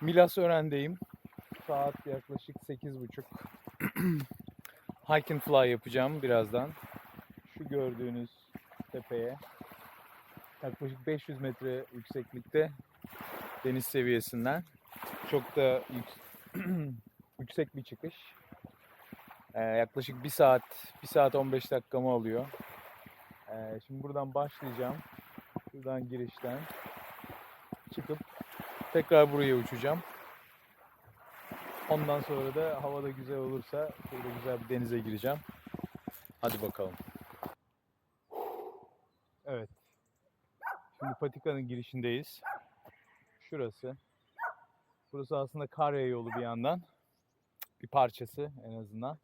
Milas Ören'deyim. Saat yaklaşık 8.30. Hike and fly yapacağım birazdan. Şu gördüğünüz tepeye. Yaklaşık 500 metre yükseklikte deniz seviyesinden. Çok da yük- yüksek bir çıkış. Ee, yaklaşık 1 saat, 1 saat 15 dakikamı alıyor. Ee, şimdi buradan başlayacağım. Buradan girişten çıkıp tekrar buraya uçacağım. Ondan sonra da havada güzel olursa şöyle güzel bir denize gireceğim. Hadi bakalım. Evet. Şimdi patikanın girişindeyiz. Şurası. Burası aslında Karya yolu bir yandan. Bir parçası en azından.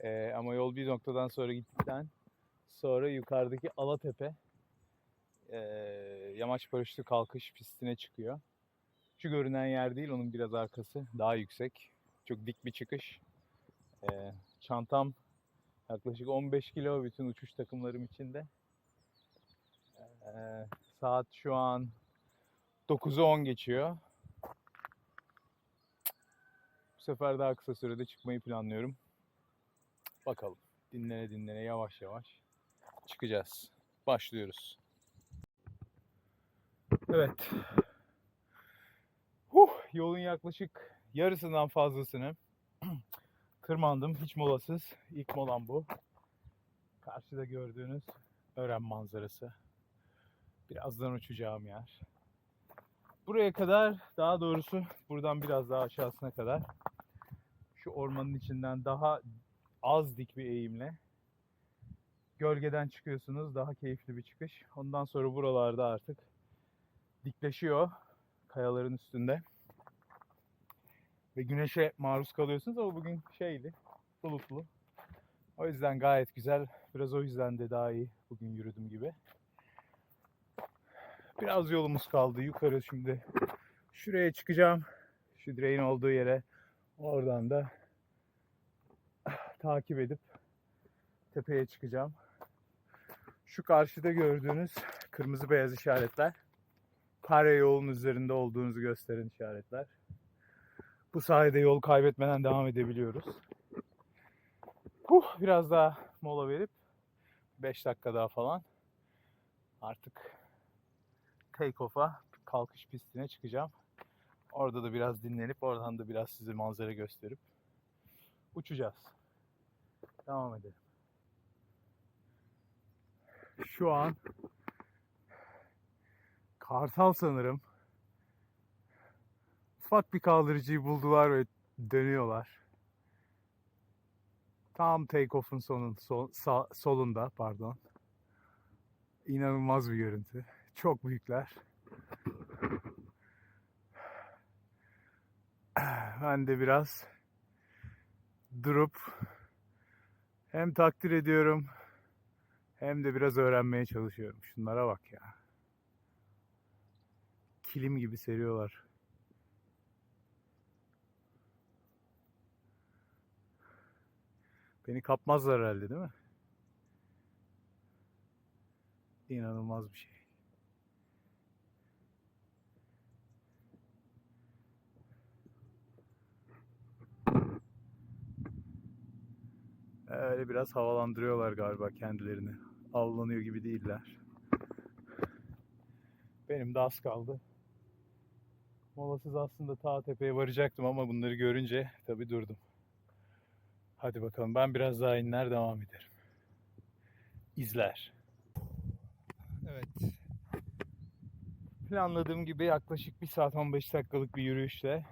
Ee, ama yol bir noktadan sonra gittikten sonra yukarıdaki Alatepe ee, yamaç paraşütü kalkış pistine çıkıyor. Şu görünen yer değil, onun biraz arkası daha yüksek. Çok dik bir çıkış. Ee, çantam yaklaşık 15 kilo bütün uçuş takımlarım içinde. Ee, saat şu an 9'u 10 geçiyor. Bu sefer daha kısa sürede çıkmayı planlıyorum. Bakalım. Dinlene dinlene yavaş yavaş çıkacağız. Başlıyoruz. Evet. Yolun yaklaşık yarısından fazlasını tırmandım hiç molasız. İlk molam bu. Karşıda gördüğünüz Ören manzarası. Birazdan uçacağım yer. Buraya kadar daha doğrusu buradan biraz daha aşağısına kadar şu ormanın içinden daha az dik bir eğimle gölgeden çıkıyorsunuz. Daha keyifli bir çıkış. Ondan sonra buralarda artık dikleşiyor kayaların üstünde. Ve güneşe maruz kalıyorsunuz ama bugün şeydi, bulutlu. O yüzden gayet güzel. Biraz o yüzden de daha iyi bugün yürüdüm gibi. Biraz yolumuz kaldı. Yukarı şimdi şuraya çıkacağım. Şu direğin olduğu yere. Oradan da takip edip tepeye çıkacağım. Şu karşıda gördüğünüz kırmızı beyaz işaretler kare yolun üzerinde olduğunuzu gösteren işaretler. Bu sayede yol kaybetmeden devam edebiliyoruz. Huh, biraz daha mola verip 5 dakika daha falan artık take off'a kalkış pistine çıkacağım. Orada da biraz dinlenip oradan da biraz size manzara gösterip uçacağız. Devam edelim. Şu an Kartal sanırım. Ufak bir kaldırıcıyı buldular ve dönüyorlar. Tam take-off'un sonun, sol- sağ- solunda pardon. İnanılmaz bir görüntü. Çok büyükler. Ben de biraz durup hem takdir ediyorum hem de biraz öğrenmeye çalışıyorum. Şunlara bak ya kilim gibi seriyorlar. Beni kapmazlar herhalde değil mi? İnanılmaz bir şey. Öyle biraz havalandırıyorlar galiba kendilerini. Avlanıyor gibi değiller. Benim de az kaldı. Molasız aslında ta tepeye varacaktım ama bunları görünce tabii durdum. Hadi bakalım ben biraz daha inler devam ederim. İzler. Evet. Planladığım gibi yaklaşık 1 saat 15 dakikalık bir yürüyüşle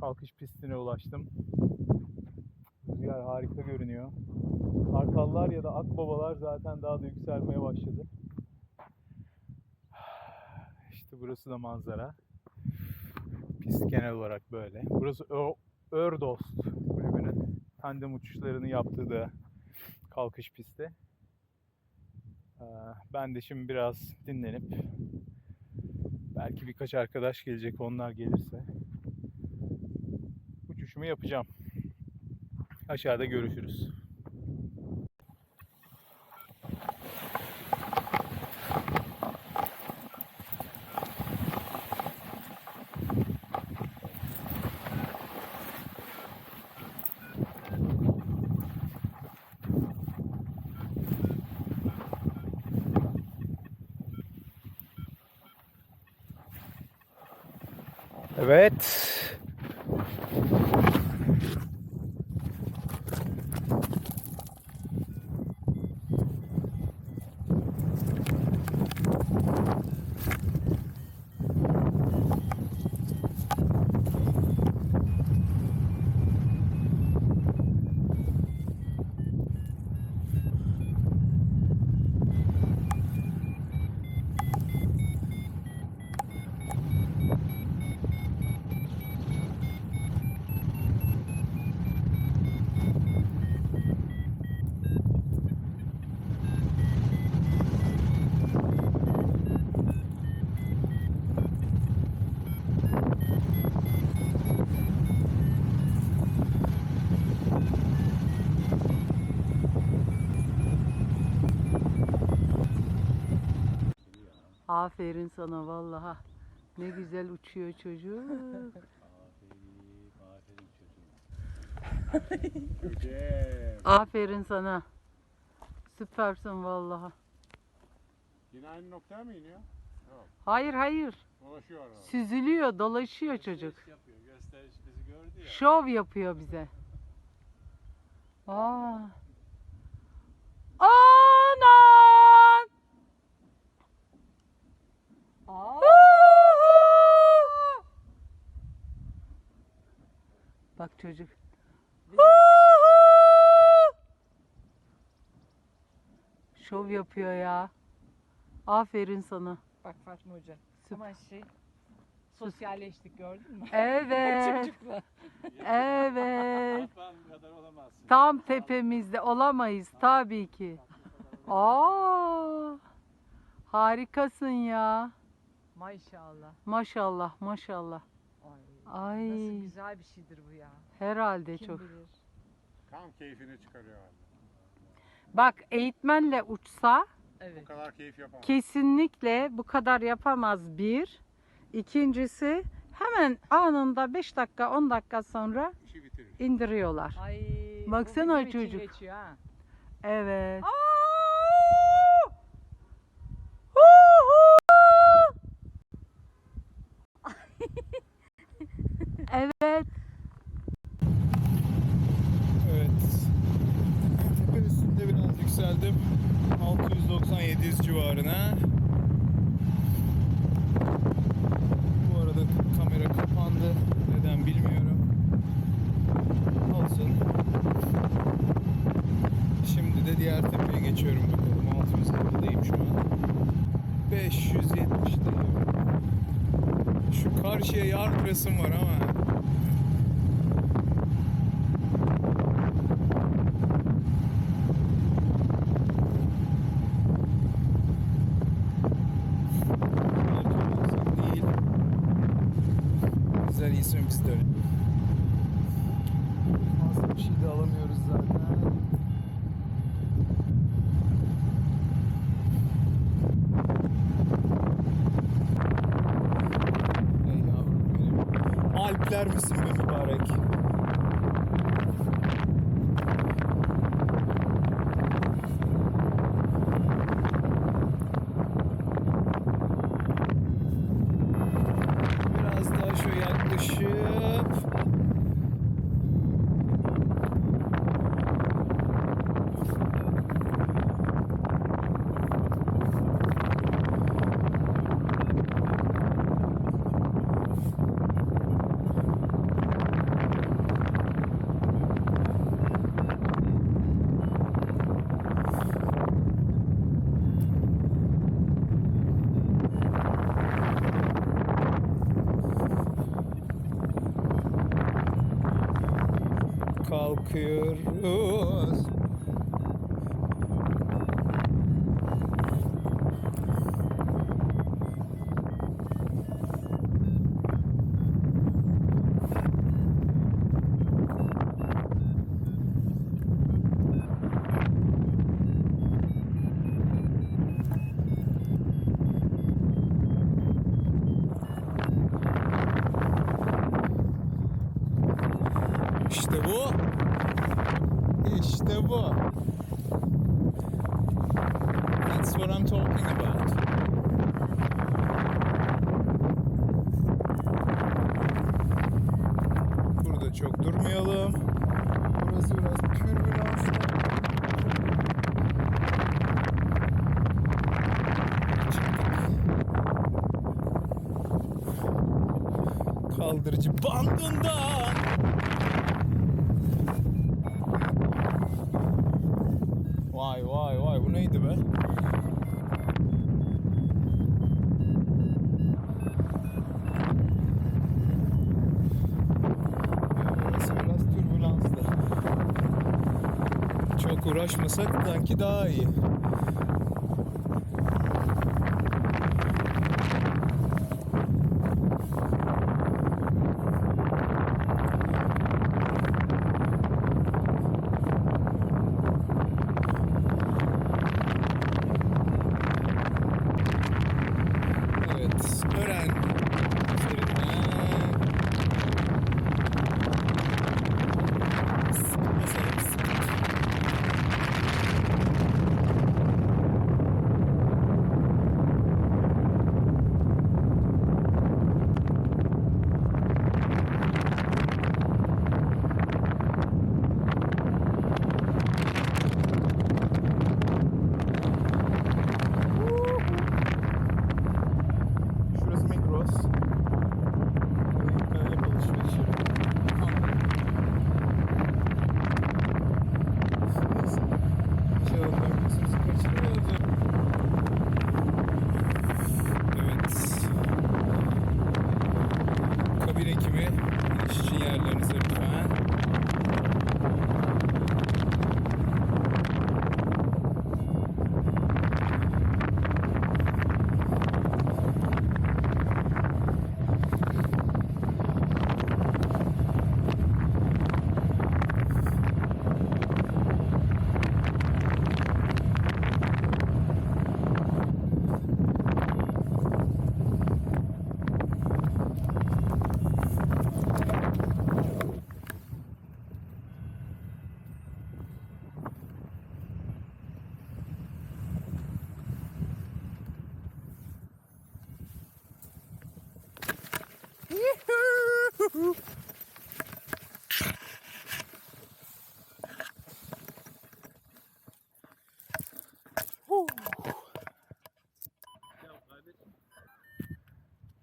kalkış pistine ulaştım. Rüzgar harika görünüyor. Kartallar ya da akbabalar zaten daha da yükselmeye başladı. İşte burası da manzara. Pist genel olarak böyle. Burası Ö- Ördost tandem uçuşlarını yaptığı da kalkış pisti. Ee, Ben de şimdi biraz dinlenip belki birkaç arkadaş gelecek onlar gelirse uçuşumu yapacağım. Aşağıda görüşürüz. Evet. Aferin sana vallaha. Ne güzel uçuyor çocuk. Güzel. Aferin sana. Süpersin vallaha. Yine aynı noktaya mı iniyor? Hayır hayır. Dolaşıyor arada. Süzülüyor, dolaşıyor çocuk. yapıyor. Gösteriş bizi gördü ya. Şov yapıyor bize. Aa. Anan! Bak çocuk. Şov yapıyor ya. Aferin sana. Bak Fatma Hoca. Ama şey sosyalleştik gördün mü? Evet. Çocukla. Evet. Tam tepemizde olamayız tabii ki. Aa! Harikasın ya. Maşallah. Maşallah, maşallah. Ay. Ay. Nasıl güzel bir şeydir bu ya. Herhalde Kim çok. bilir. Tam keyfini çıkarıyor abi. Bak eğitmenle uçsa Bu Evet. kadar keyif yapamaz. kesinlikle bu kadar yapamaz bir. İkincisi hemen anında 5 dakika 10 dakika sonra İşi bitirir. indiriyorlar. Ay. bu Baksana için çocuk. geçiyor ha. Evet. evet. Evet. Tepe üstünde biraz yükseldim. 690-700 civarına. Bu arada kamera kapandı. Neden bilmiyorum. Olsun. Şimdi de diğer tepeye geçiyorum bakalım. 650'deyim şu an. 570'deyim. Şu karşıya yar resim var ama eder misin be? Kalkıyoruz. İşte bu. İşte bu. That's what I'm talking about. Çok durmayalım. Burası biraz türbülanslı. Kaldırıcı bandından. Vay vay vay bu neydi be? Burası biraz türbülanslı. Çok uğraşmasak sanki daha iyi. Evet, öğren. üzerinden Basalım, sıkıntı. Şurası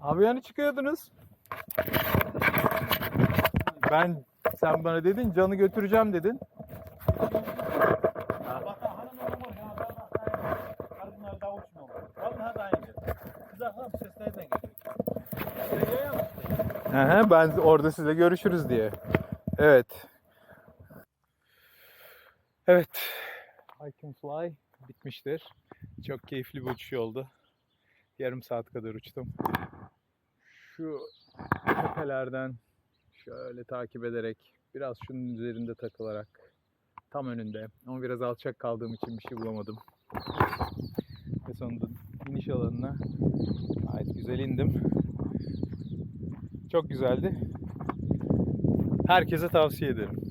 Abi yani çıkıyordunuz. Ben sen bana dedin canı götüreceğim dedin. Aha, ben orada size görüşürüz diye. Evet. Evet. I can fly bitmiştir. Çok keyifli bir uçuş oldu. Yarım saat kadar uçtum. Şu tepelerden şöyle takip ederek biraz şunun üzerinde takılarak tam önünde ama biraz alçak kaldığım için bir şey bulamadım. Ve sonunda iniş alanına gayet güzel indim. Çok güzeldi. Herkese tavsiye ederim.